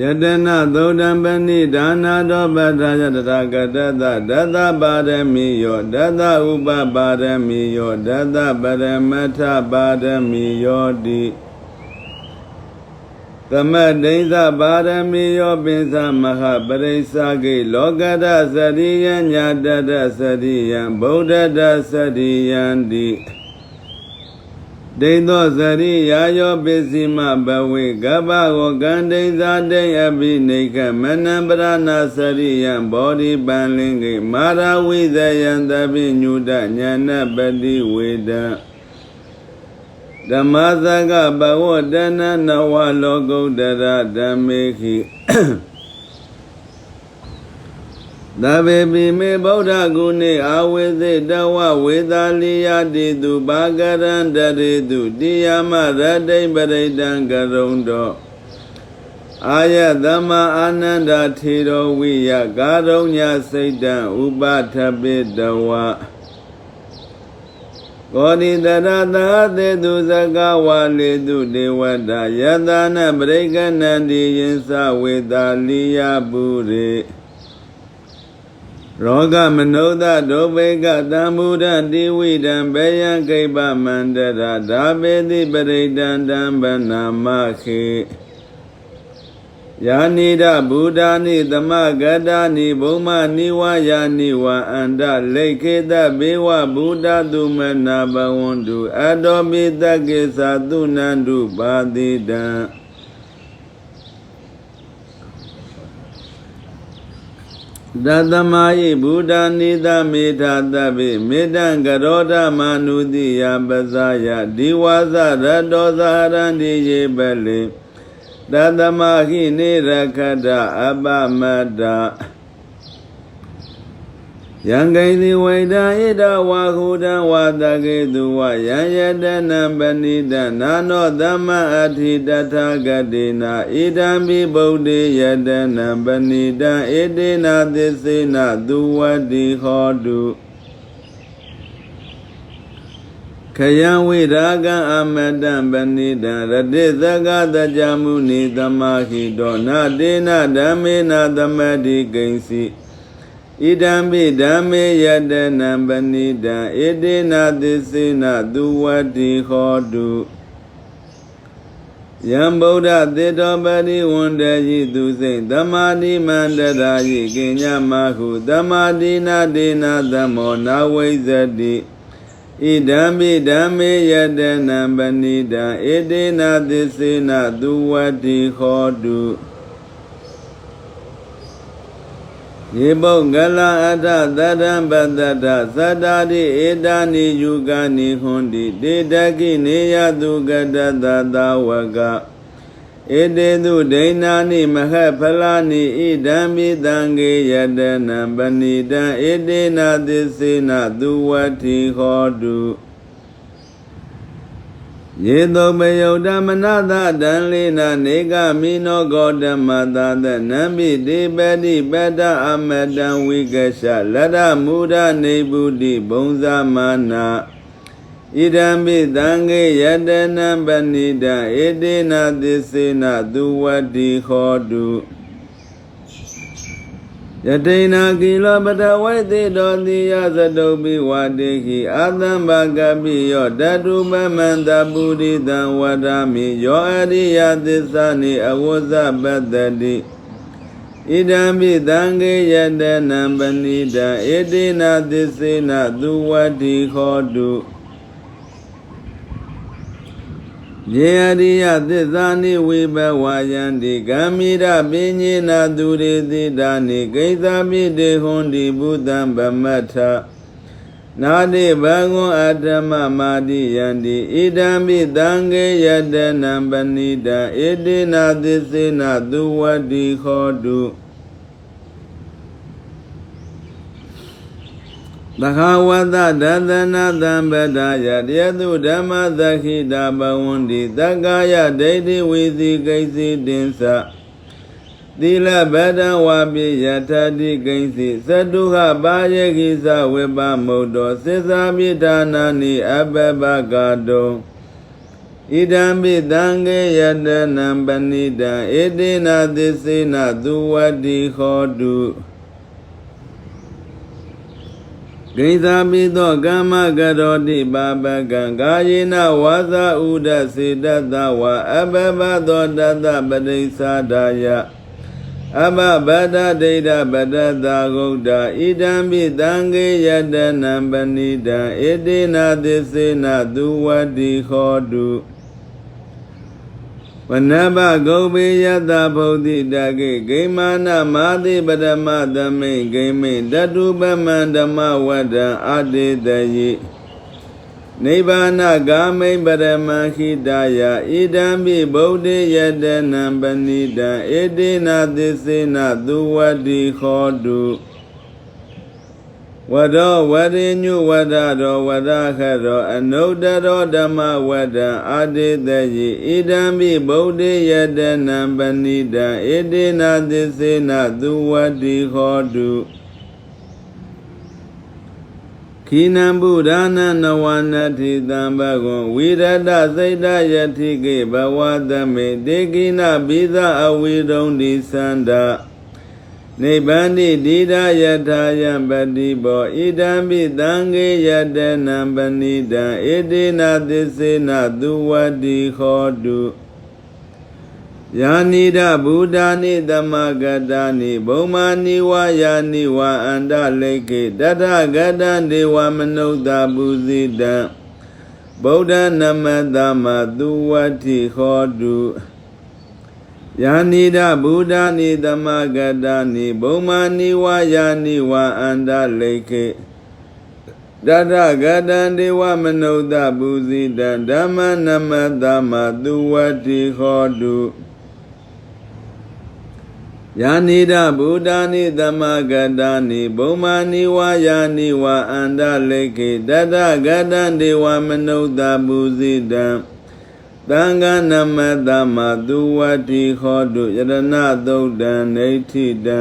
ယတနာသုဒ္ဓံပဏိဒါနာတောပတ္ထာယတရာကတတဒတ္တပါရမီယောဒတ္တဥပပါရမီယောဒတ္တပရမတ္ထပါရမီယောတိသမဒိဋ္ဌပါရမီယောပိသမဟာပရိစ္ဆာဂိလောကတသရိယညာတတသရိယံဗုဒ္ဓတသရိယံတိ ဒိဋ္ဌောသရိယာယောပစ္စည်းမဘဝေကပ္ပဝကံဒိဋ္ဌာတိအပိနိခမနံပရဏသရိယံဘောဓိပန်လင်္ကေမာရဝိဇယံတပိညုတညာနပတိဝေဒံဓမ္မသကဘဝတနနဝလောကုတ္တရဓမ္မေခိ သဗ္ဗေပိမေဗုဒ္ဓဂုဏေအာဝေသေတဝဝေသာလိယတိတုဘာကရံတရေတုတိယမရတိပရိတံကရုံတောအာယသမအာနန္ဒထေရောဝိယကာရုညစိတ်တံဥပထပိတဝကောတိတရသာသေတုဇကဝါလေတုဒေဝတာယတနာပရိကဏန္တိယင်္စဝေသာလိယပုရိ ရောဂမနုဿဒုဗေကတံမူဒံတိဝိဒံဘေယံကိပမန္တရဒါပေတိပရိဒံတံဗနာမခေယာနိဒဗုဒ္ဓာနိသမဂတာနိဘုံမနိဝယာနိဝအန္တလိခေတဘေဝဗုဒ္ဓတုမနာဘဝန္တုအတောပိတကိသသုနန္တုပါတိတံ တသမယိဗုဒ္ဓနိသမေထာတဗိမေတံကရောဓမာနုတိယပဇာယဒီဝါဇရတောဇာရန္တိယေပလေတသမဟိနေရခတအပမတ္တ ယံကိသိဝိဒာဣဒဝါဟုတံဝါတကေတုဝယံယတနံပဏိတနာနောသမ္မအထိတထာဂတိနာဣဒံပိဗုဒ္ဓေယတနံပဏိတံဣတိနာသစ္စေနသူဝတိဟောတုခယံဝိရာဂံအမတံပဏိတံရတိသကတကြမုနိသမာဟိတောနာတေနဓမ္မေနသမတိကိဉ္စီ ဣဒံပိဓမ္မေယတနံပဏိတံဣတိနာသစ္စေနသူဝတိဟောတုယံဗုဒ္ဓသေတောပရိဝန္တယိသူစိတ်သမာဓိမန္တရာယိကိညမဟုသမာဓိနာဒေနာသမောနာဝိဇတိဣဒံပိဓမ္မေယတနံပဏိတံဣတိနာသစ္စေနသူဝတိဟောတု ယေပုဂ္ဂလအထသတ္တံပတ္တတသတ္တာတိဧတာနိယုဂာနိဟွန်တိတေတကိနေယတုကတတသဝကဧတေတုဒိဏာနိမဟဖလာနိဣဒံမိတံကေယတနံပဏိတံဧတေနာသစ္စေနသူဝတိဟောတု ယေတုပယုတ်တမနသတံလေးနာနေကမိနောဂောတမသာသနံပိတိပတိပတ္တအမတံဝိကရှလရမူရနေဗုတိဘုံဇာမနာဣဒံပိသံဃေယတနံပဏိတံဧတေနာသစ္စေနသူဝတိဟောတု ယတိနာကိလောပတဝိသေတောတိယသတုပိဝတိခိအာသံဘာကပိယောတတုပမန္တပုရိသံဝရမိယောအရိယသစ္စာနိအဝဇ္ဇပတ္တိဣဒံပိသံဃေယတနံပဏိတံဧတေနာသစ္စေနသူဝတိဟောတု ယေအရိယသစ္စာနိဝိဘဝယံတိဂံမိရပင်ညေနာသူရေတိတာနိကိသမိတေဟွန်တိဘုဒ္ဓံဗမထနာတိဘဂဝံအတ္တမမာတိယံတိဣဒံပိသံဃေယတနံပဏိတံဣတိနာသစ္စေနသူဝတိဟောတု သခဝတဒသနာသံပဒယတယတုဓမ္မသခိတာဘဝန္တိသက္ကာယဒိဋ္ဌိဝိသိကိစီတင်္စသီလဗဒံဝါပိယထတိကိဉ္စီသတုဟပါယေခိသဝေပမုတ်တောသစ္စာပိဌာနာနိအပပကတောဣဣဒံပိသံဃေယတနံပဏိတံဧတေနသစ္စေနသူဝတိဟောတု ဂိသာပိသောကမ္မကရောတိပါပကံကာယေနဝါစာဥဒစေတတဝအဘဘသောတတပရိစ္ဆာဒာယအဘဗဒဒိဋ္ဌပတတာဂုတ်တာဣဒံပိသံဃေယတနံပဏိတံဧတေနသစ္စေနသူဝတိဟောတု ဝနဘဂုံပေယတဗုဒ္ဓိတကေဂိမာနမာတိပရမသမိန်ဂိမိန်တတုပမန္ဓမ္မဝဒံအတေတယိနိဗ္ဗာနဂာမိန်ပရမခိတယဣဒံပိဗုဒ္ဓေယတနံပဏိတံဧတေနသစ္စေနသူဝတိခောတု ဝရောဝရိညုဝဒရောဝရခရောအနုတ္တရောဓမ္မဝဒံအာတိတယေဣဒံပိဗုဒ္ဓေယတနံပဏိတံဧတေနသစ္စေနသူဝတိဟောတုခိနံဗုဒ္ဓနာနဝနတိတံဘဂဝံဝိရတစိတ်တယတိကေဘဝသမေတေကိနဘိသအဝိရုံဒီသန္တာ နိဗ္ဗန္တိဒီဒယထာယံပတိဘောဣဒံပိသံဃေယတနံပဏိတံဧတေနသစ္စေနသူဝတိခောတုယာနိဒဗုဒ္ဓာနိသမဂတာနိဘုံမာနိဝါယာနိဝါအန္တလိခေတတဂတံဒေဝမနုဿပုဇိတံဗုဒ္ဓနမတမသူဝတိခောတု ယာနိဒဗုဒ္ဓာနိသမဂတာနိဘုံမာနိဝါယာနိဝါအန္တလိခေတတဂတံဒေဝမနုဿပုဇိတံဓမ္မနမတမသူဝတိခောတုယာနိဒဗုဒ္ဓာနိသမဂတာနိဘုံမာနိဝါယာနိဝါအန္တလိခေတတဂတံဒေဝမနုဿပုဇိတံ သံဃနမတမသူဝတိခောတုယရဏသုတ်တံနေဋ္ဌိတံ